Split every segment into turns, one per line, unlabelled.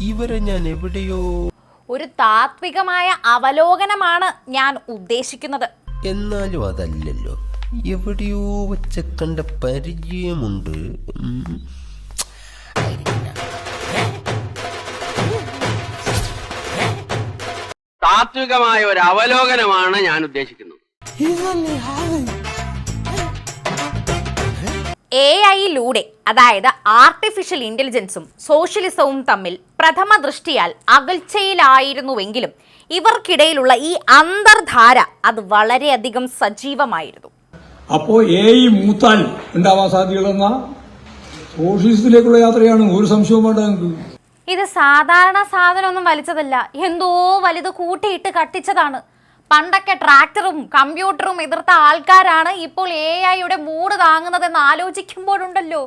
ഇവരെ ഞാൻ എവിടെയോ
ഒരു താത്വികമായ അവലോകനമാണ് ഞാൻ ഉദ്ദേശിക്കുന്നത്.
എന്നാലും അതല്ലല്ലോ. എവിടെയോ വെച്ച കണ്ട പരിചയമുണ്ട്.
താത്വികമായ ഒരു അവലോകനമാണ് ഞാൻ ഉദ്ദേശിക്കുന്നത്.
എ ഐയിലൂടെ അതായത് ആർട്ടിഫിഷ്യൽ ഇന്റലിജൻസും സോഷ്യലിസവും തമ്മിൽ പ്രഥമ ദൃഷ്ടിയാൽ അകൽച്ചയിലായിരുന്നുവെങ്കിലും ഇവർക്കിടയിലുള്ള ഈ അന്തർധാര അത് വളരെയധികം സജീവമായിരുന്നു.
അപ്പോ എ ഐ മൂത്താൽ ഉണ്ടാവാൻ സാധ്യതകളെന്ന സോഷ്യലിസത്തിലേക്കുള്ള യാത്രയാണ്. ഒരു സംശയവും വേണ്ട
ഇത് സാധാരണ സാധനമൊന്നും വലിച്ചതല്ല. എന്തോ വലുത് കൂട്ടിയിട്ട് കത്തിച്ചതാണ് പണ്ടൊക്കെ ട്രാക്ടറും കമ്പ്യൂട്ടറും എതിർത്ത ആൾക്കാരാണ് ഇപ്പോൾ എ ഐയുടെ മൂട് താങ്ങുന്നതെന്ന് ആലോചിക്കുമ്പോഴുണ്ടല്ലോ.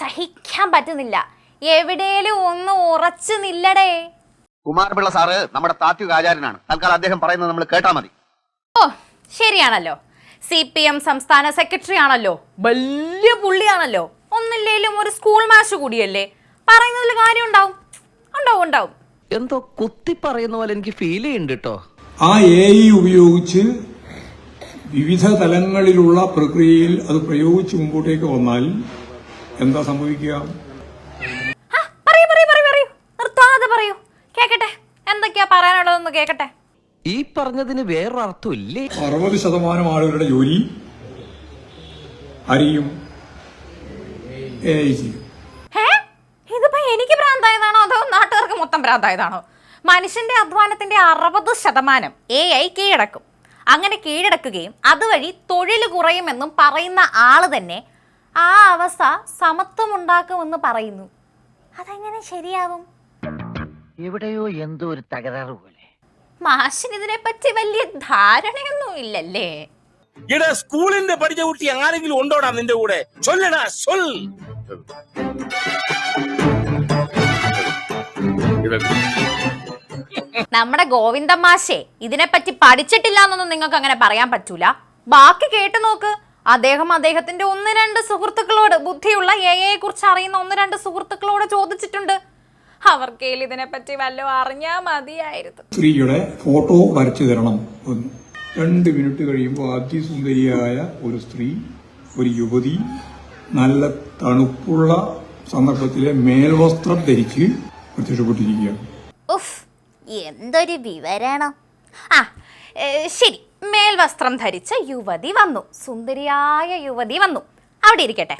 സഹിക്കാൻ പറ്റുന്നില്ല. എവിടേലും ഒന്ന് ഉറച്ചു നില്ലടേ.
കുമാരപിള്ള സാറ് നമ്മുടെ താത്വിക ആചാര്യനാണ്. തൽക്കാലം അദ്ദേഹം പറയുന്നത് നമ്മൾ കേട്ടാ മതി.
ഓ ശരിയാണല്ലോ. സി പി എം സംസ്ഥാന സെക്രട്ടറി ആണല്ലോ. വലിയ പുള്ളിയാണല്ലോ. ഒന്നില്ലേലും ഒരു സ്കൂൾ മാഷ് കൂടിയല്ലേ. പറയുന്നതിൽ കാര്യം ഉണ്ടാവും ഉണ്ടാവും. ഉണ്ടാവും
എന്തോ കുത്തി പറയുന്ന പോലെ എനിക്ക് ഫീൽ ചെയ്യുന്നുണ്ട് കേട്ടോ
ആ എ ഐ ഉപയോഗിച്ച് വിവിധ തലങ്ങളിലുള്ള പ്രക്രിയയിൽ അത് പ്രയോഗിച്ച് മുമ്പോട്ടേക്ക് വന്നാൽ എന്താ സംഭവിക്കുക?
ആ, പറയൂ പറയൂ പറയൂ പറയൂ. നിർത്താതെ പറയൂ. കേക്കട്ടെ എന്തൊക്കെയാ പറയാനുള്ളതെന്ന് കേക്കട്ടെ.
ഈ പറഞ്ഞതിന് വേറൊരർത്ഥമില്ലേ?
അറുപത് ശതമാനം ആളുകളുടെ ജോലി
അറിയും. എനിക്ക് ഭ്രാന്തായതാണോ അതോ നാട്ടുകാർക്ക് മൊത്തം ഭ്രാന്തായതാണോ? മനുഷ്യന്റെ അധ്വാനത്തിന്റെ അറുപത് ശതമാനം എ ഐ കീഴടക്കും. അങ്ങനെ കീഴടക്കുകയും അതുവഴി തൊഴിൽ കുറയുമെന്നും പറയുന്ന ആൾ തന്നെ ആ അവസ്ഥ സമത്വമുണ്ടാക്കുമെന്ന് പറയുന്നു. അതെങ്ങനെ ശരിയാവും?
എവിടെയോ എന്തോ ഒരു തകരാറ് പോലെ.
മാഷിന് ഇതിനെ പറ്റി വലിയ ധാരണയൊന്നും ഇല്ലല്ലേ?
സ്കൂളിന്റെ പഠിച്ച കുട്ടി ആരെങ്കിലും ഉണ്ടോടാ നിന്റെ കൂടെ? ചൊല്ലടാ ചൊൽ.
നമ്മുടെ ഗോവിന്ദമാശേ ഇതിനെപ്പറ്റി പഠിച്ചിട്ടില്ല എന്നൊന്നും നിങ്ങൾക്ക് അങ്ങനെ പറയാൻ പറ്റൂല. ബാക്കി കേട്ടു നോക്ക്. അദ്ദേഹം അദ്ദേഹത്തിന്റെ ഒന്ന് രണ്ട് സുഹൃത്തുക്കളോട് ബുദ്ധിയുള്ള എ ഐയെ കുറിച്ച് അറിയുന്ന ഒന്ന് രണ്ട് സുഹൃത്തുക്കളോട് ചോദിച്ചിട്ടുണ്ട്. അവർക്കേൽ ഇതിനെപ്പറ്റി വല്ലതും അറിഞ്ഞാ മതിയായിരുന്നു.
സ്ത്രീയുടെ ഫോട്ടോ വരച്ചു തരണം ഒന്ന് രണ്ട് മിനിറ്റ് കഴിയുമ്പോൾ അതിസുന്ദരിയായ ഒരു സ്ത്രീ ഒരു യുവതി നല്ല തണുപ്പുള്ള സന്ദർഭത്തിലെ മേൽവസ്ത്രം ധരിച്ച് പ്രത്യക്ഷപ്പെട്ടിരിക്കുകയാണ്.
എന്തൊരു വിവരണം? ആ ശരി. മേൽവസ്ത്രം ധരിച്ച യുവതി വന്നു. സുന്ദരിയായ യുവതി വന്നു. അവിടെ ഇരിക്കട്ടെ.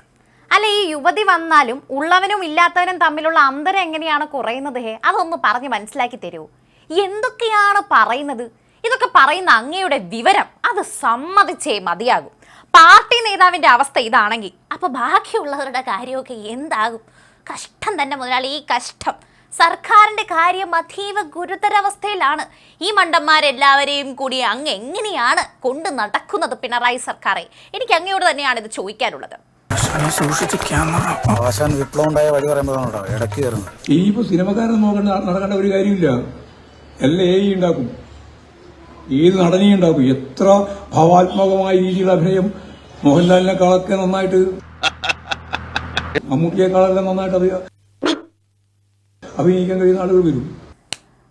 അല്ല ഈ യുവതി വന്നാലും ഉള്ളവനും ഇല്ലാത്തവനും തമ്മിലുള്ള അന്തരം എങ്ങനെയാണ് കുറയുന്നത് ഹേ? അതൊന്ന് പറഞ്ഞ് മനസ്സിലാക്കി തരൂ. എന്തൊക്കെയാണ് പറയുന്നത്? ഇതൊക്കെ പറയുന്ന അങ്ങയുടെ വിവരം അത് സമ്മതിച്ചേ മതിയാകും. പാർട്ടി നേതാവിന്റെ അവസ്ഥ ഇതാണെങ്കിൽ. അപ്പോൾ ബാക്കിയുള്ളവരുടെ കാര്യമൊക്കെ എന്താകും? കഷ്ടം തന്നെ മുതലാളി ഈ കഷ്ടം. സർക്കാരിന്റെ കാര്യം അതീവ ഗുരുതരാവസ്ഥയിലാണ്. ഈ മണ്ടന്മാരെല്ലാവരെയും കൂടി അങ്ങ് എങ്ങനെയാണ് കൊണ്ടു നടക്കുന്നത് പിണറായി സർക്കാരെ? എനിക്ക് അങ്ങയോട് തന്നെയാണ് ഇത് ചോദിക്കാനുള്ളത്.
ആശാൻ വിപ്ലവം ഉണ്ടായ വഴി പറയുമ്പോഴാണോ ഇടയ്ക്ക് കയറുന്നത്.
ഇനിയിപ്പോ സിനിമക്കാരൻ നോക്കേണ്ട നടക്കേണ്ട ഒരു കാര്യമില്ല. എല്ലാം എ ഐ ഉണ്ടാക്കും. ഏത് നടനെയും ഉണ്ടാക്കും. എത്ര ഭാവാത്മകമായ രീതിയിലുള്ള അഭിനയം മോഹൻലാലിനെക്കാളൊക്കെ നന്നായിട്ട് മമ്മൂട്ടിയെക്കാളെല്ലാം നന്നായിട്ട് അത് അഭിനയിക്കാൻ കഴിയുന്ന ആളുകൾ വരും.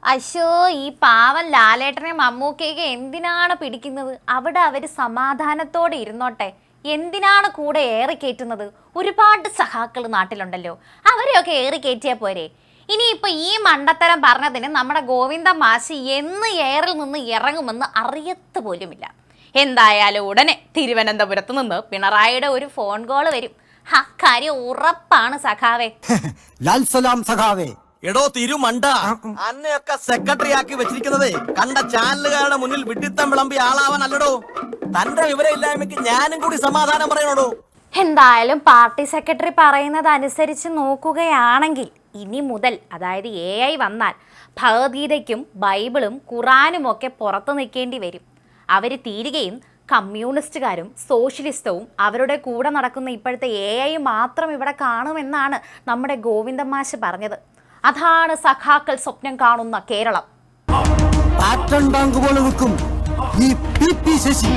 അശോ ഈ പാവം ലാലേട്ടനെ മമ്മൂക്കയൊക്കെ എന്തിനാണ് പിടിക്കുന്നത്? അവിടെ അവർ സമാധാനത്തോടെ ഇരുന്നോട്ടെ. എന്തിനാണ് കൂടെ ഏറി കയറ്റുന്നത് ഒരുപാട് സഹാക്കൾ നാട്ടിലുണ്ടല്ലോ. അവരെയൊക്കെ ഏറി കയറ്റിയാൽ പോരെ. ഇനിയിപ്പോൾ ഈ മണ്ടത്തരം പറഞ്ഞതിന് നമ്മുടെ ഗോവിന്ദ മാഷി എന്ന് ഏറിൽ നിന്ന് ഇറങ്ങുമെന്ന് അറിയത്ത് പോലുമില്ല. എന്തായാലും ഉടനെ തിരുവനന്തപുരത്ത് നിന്ന് പിണറായിയുടെ ഒരു ഫോൺ കോൾ വരും. അക്കാര്യം ഉറപ്പാണ് സഖാവേ.
ലാൽ സലാം സഖാവേ.
എടോ തിരുമണ്ട. അന്നെയൊക്കെ സെക്രട്ടറി ആക്കി വെച്ചിരിക്കുന്നത് കണ്ട ചാനലുകാരുടെ മുന്നിൽ വിട്ടിത്തം വിളമ്പി ആളാവാൻ അല്ലടോ. തന്റെ വിവരമില്ലായ്മയ്ക്ക് ഞാനും കൂടി സമാധാനം പറയണോടോ.
എന്തായാലും പാർട്ടി സെക്രട്ടറി പറയുന്നത് അനുസരിച്ച് നോക്കുകയാണെങ്കിൽ ഇനി മുതൽ അതായത് എ ഐ വന്നാൽ ഭഗവത്ഗീതയ്ക്കും ബൈബിളും ഖുറാനും ഒക്കെ പുറത്തു നിൽക്കേണ്ടി വരും. അവർ തീരുകയും കമ്മ്യൂണിസ്റ്റുകാരും സോഷ്യലിസ്റ്റവും അവരുടെ കൂടെ നടക്കുന്ന ഇപ്പോഴത്തെ എ ഐ മാത്രം ഇവിടെ കാണുമെന്നാണ് നമ്മുടെ ഗോവിന്ദമാഷ് പറഞ്ഞത്. അതാണ് സഖാക്കൾ സ്വപ്നം കാണുന്ന കേരളം.
ആറ്റം ബാങ്ക് പോലെ നിൽക്കും ഈ പി പി ശശി.